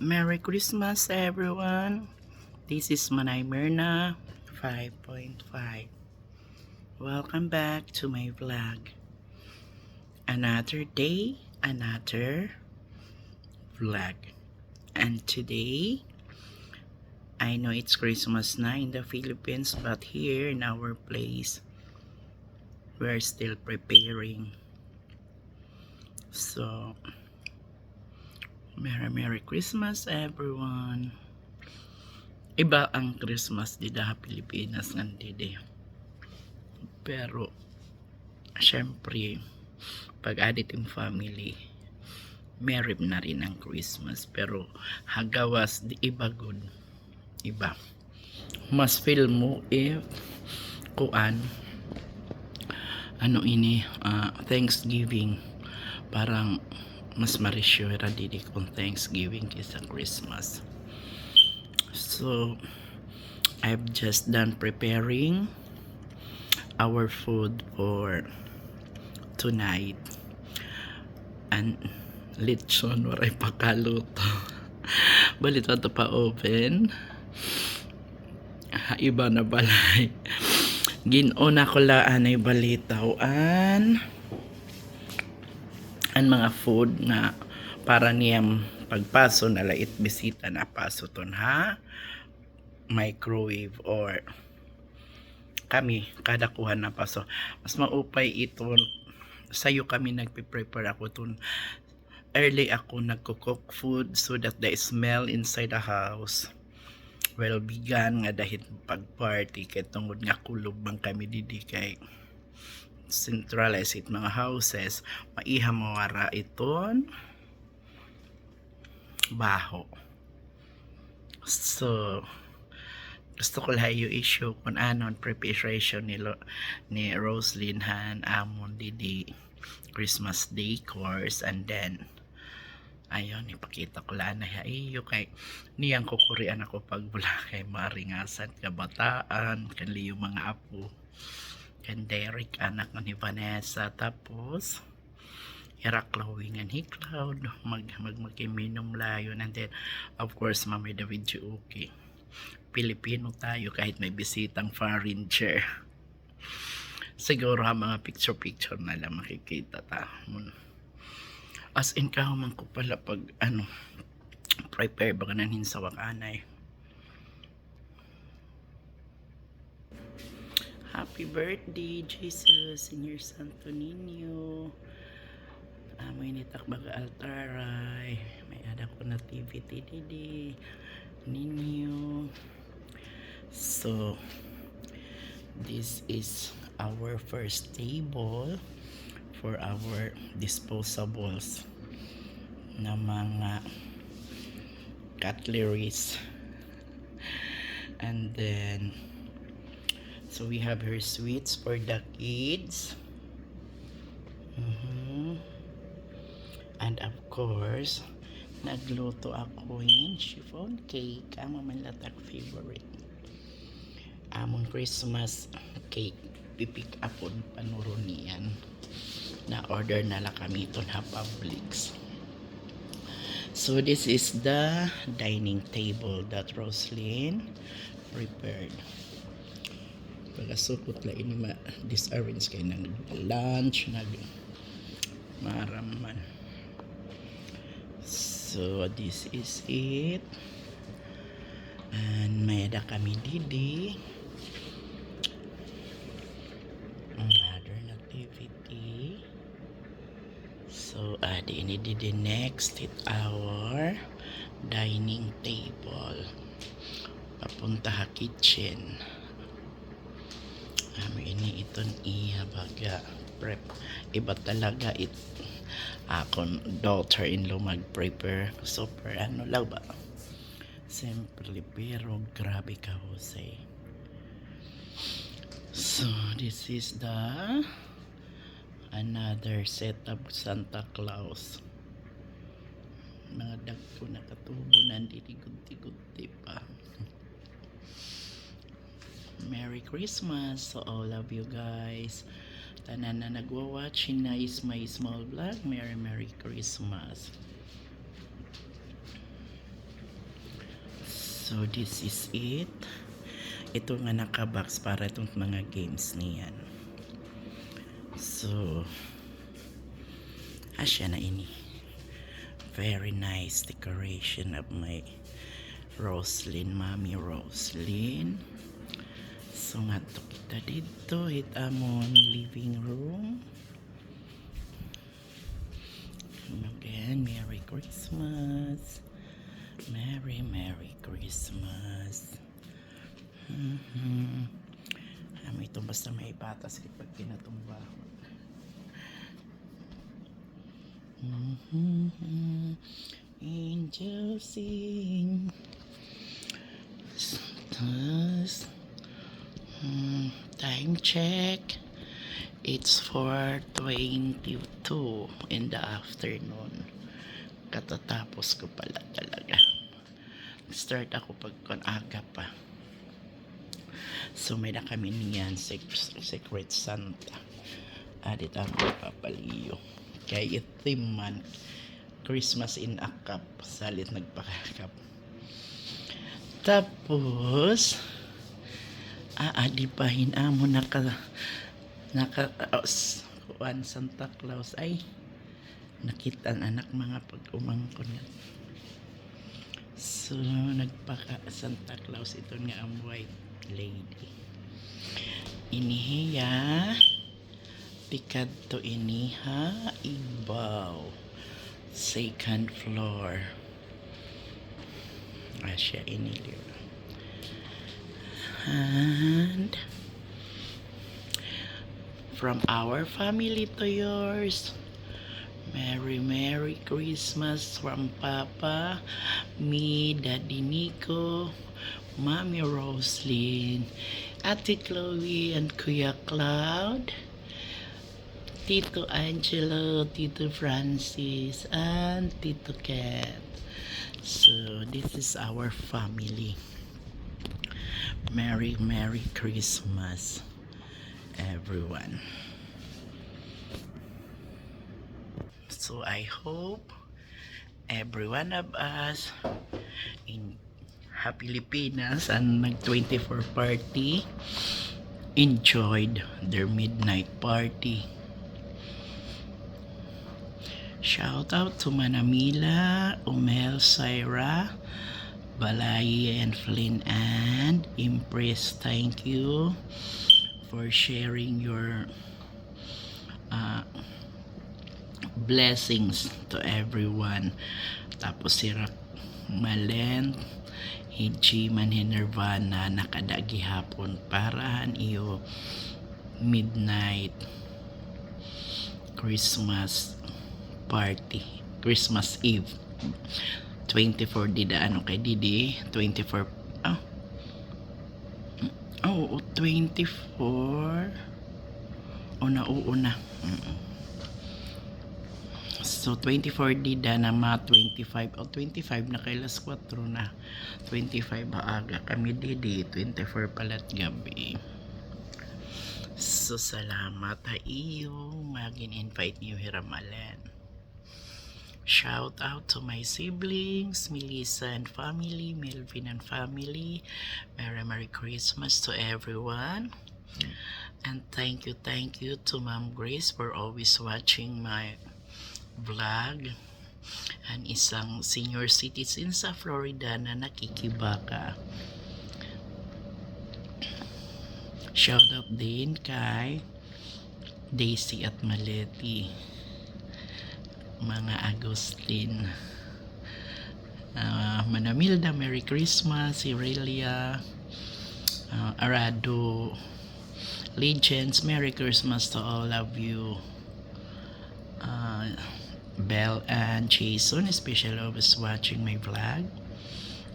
Merry Christmas, everyone. This is Manay Myrna 5.5. Welcome back to my vlog. Another day, another vlog. And today, I know it's Christmas na in the Philippines, but here in our place, we're still preparing. So, Merry Merry Christmas everyone. Iba ang Christmas di da Pilipinas nandide. Pero syempre pag added yung family merry na rin ang Christmas pero hagawas di iba good iba mas feel mo if kuan ano ini ah, Thanksgiving parang mas marisyura didi kung Thanksgiving kaysa Christmas. So, I've just done preparing our food for tonight. And lechon waray pakaluto. Balit ito pa oven. Ha, Iba na balay. Ginuna ko laan ay balitawan ang mga food na para niyang pagpaso na lait bisita na paso ton ha? Microwave or kami kada kuha na paso. Mas maupay ito sayo kami nagpe-prepare ako ton. Early ako nagko-cook food so that the smell inside the house well bigan nga dahil pag party kay tungod nga kulob bang kami didi kay centralize it mga houses maiha mawara iton baho. So gusto ko yung issue kung ano ang preparation ni, Lo, ni Roslyn Han amon didi Christmas decors and then ayun ipakita ko lang na iyo kay niyang kukurian ako pag bula kay maringasan kabataan kanli yung mga apo kan Derek anak ni Vanessa. Tapos Irak Lawingan he cloud. Mag mag magkiminom layo. And then of course mami video okay Pilipino tayo kahit may bisitang foreigner siguro ha mga picture picture na lang makikita ta. Mun- as in ka man ko pala pag ano prepare ba ka nanhin sa wakanay Happy birthday, Jesus, Senior Santo Niño. Amoy ni Takbaga Altaray. May ada ko na TV didi. Ninyo. So, this is our first table for our disposables na mga cutleries. And then, So we have her sweets for the kids. Mhm. And of course, nagluto ako in chiffon cake. Ang mamalatak favorite. Amon Christmas cake. Pipick upon panuro niyan. Na order na lang kami ito na Publix. So this is the dining table that Roslyn prepared pagkasukot la ini ma disarrange kay nag lunch nag maraman so this is it. And may da kami didi. Modern activity. So adi ini didi next it our dining table. Papunta ha kitchen kami ini iton iya baga prep. Iba talaga it akon daughter in law mag prepare super ano lang ba? Simple pero grabe ka Jose. So this is the another setup Santa Claus. Mga dagko na katubo nandito gunti-gunti pa Merry Christmas to all of you guys. Tanan na nagwa-watch na is my small vlog. Merry Merry Christmas. So, this is it. Ito nga nakabox para itong mga games niyan. So, asya na ini. Very nice decoration of my Roslyn, Mami Roslyn. So nga to kita dito, it among living room. Again, Merry Christmas. Merry, Merry Christmas. Mm-hmm. Um, ito basta may patas kapag kinatumba. Mm-hmm. Angel sing. Stars. Hmm, time check. It's 4.22 in the afternoon. Katatapos ko pala talaga. Start ako pag pa. So may na kami niyan Sec- Secret Santa. Adit ang papaliyo. Kaya theme man Christmas in a cup. Salit nagpakakap. Tapos aadipahin amo naka naka os, kuan Santa Claus ay nakita ang anak mga pag-umangkon nga. So, nagpaka Santa Claus ito nga ang white lady. Inihiya pikad to iniha ibaw second floor. Asya iniliw. And from our family to yours. Merry Merry Christmas from Papa, me, Daddy Nico, Mommy Roslyn, Ate Chloe, and Kuya Cloud, Tito Angelo, Tito Francis, and Tito Kat. So, this is our family. Merry Merry Christmas, everyone. So I hope every one of us in Happy Pilipinas and nag 24 party enjoyed their midnight party. Shout out to Manamila, Umel, Syra, Balay, and Flynn and Impress. Thank you for sharing your uh, blessings to everyone. Tapos si Rak Malen, Hiji man nakadagi hapon parahan iyo midnight Christmas party. Christmas Eve. 24 dida ano kay Didi 24 ah. Oh 24 o na oo na Mm-mm. So, 24 dida na mga 25 o 25 na kay las 4 na. 25 maaga kami didi. 24 palat gabi. So, salamat ha iyo. Magin invite niyo hiramalan Shout out to my siblings, Melissa and family, Melvin and family. Merry Merry Christmas to everyone. And thank you, thank you to Ma'am Grace for always watching my vlog. And isang senior citizen sa Florida na nakikibaka. Shout out din kay Daisy at Maleti mga Agustin. Uh, Manamilda, Merry Christmas, Irelia, uh, Arado, Legends, Merry Christmas to all of you. Uh, Belle and Jason, especially always watching my vlog.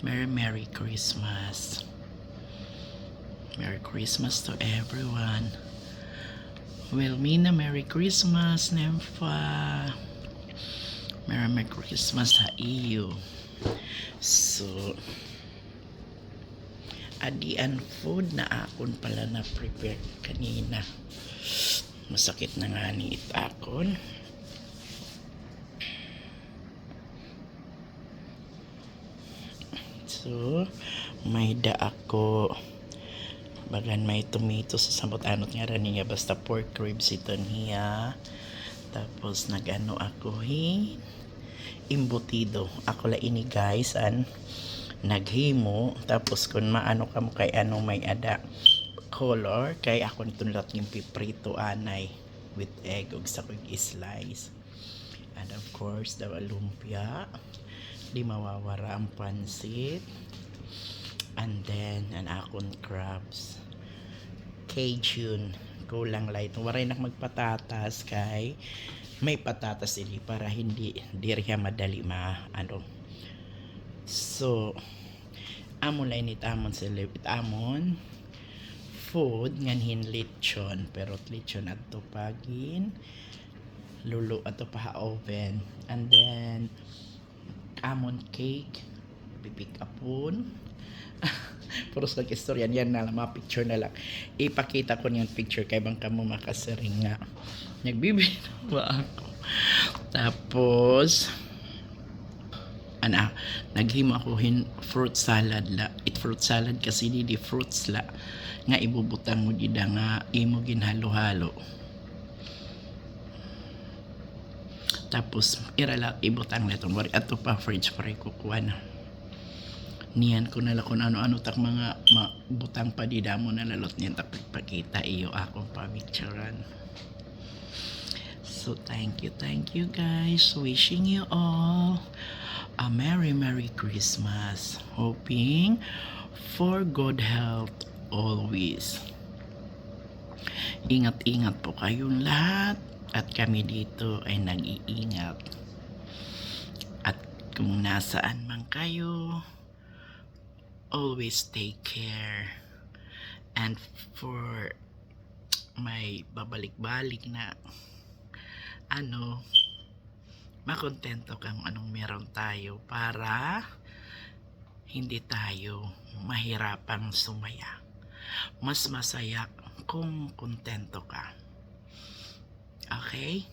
Merry, Merry Christmas. Merry Christmas to everyone. Wilmina, Merry Christmas, Nympha. Merry Merry Christmas sa iyo. So, adian food na akon pala na prepare kanina. Masakit na nga ni itakon. So, may da ako. Bagan may tomato sa samot anot nga rin niya. Basta pork ribs ito niya. Tapos nagano ako hin imbutido. Ako la ini guys an naghimo. Tapos kung maano ka mo kay ano may ada color kay ako nito nilat yung piprito anay with egg ug sa kong slice. And of course the lumpia. Di mawawara ang pansit. And then an akon crabs. Cajun kulang light. Waray nak magpatatas kay may patatas ili para hindi di rin madali ma ano. So amon lang init amon sa lipit amon food nganhin lechon pero lechon at pagin lulo at pa oven. And then amon cake pipick upon Puros lang istorya yan na lang, mga picture na lang. Ipakita ko niyan picture kay bang kamo makasering nga. Nagbibiro ba ako? Tapos, ana, naghimo ako hin fruit salad la. It fruit salad kasi di di fruits la. Nga ibubutang mo dida nga imo ginhalo-halo. Tapos, irala ibutang na itong wari. Ato pa fridge pa rin kukuha na niyan ko nala kung ano-ano tak mga ma, butang pa di damo na lalot niyan tak pagpakita iyo akong pamicturan so thank you thank you guys. Wishing you all a merry merry christmas. Hoping for good health always. Ingat-ingat po kayong lahat at kami dito ay nag-iingat. At kung nasaan man kayo always take care. And for may babalik-balik na ano makontento kang anong meron tayo para hindi tayo mahirapang sumaya. Mas masaya kung kontento ka. Okay?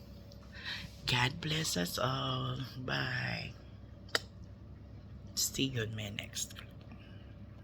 God bless us all. Bye. See you on my next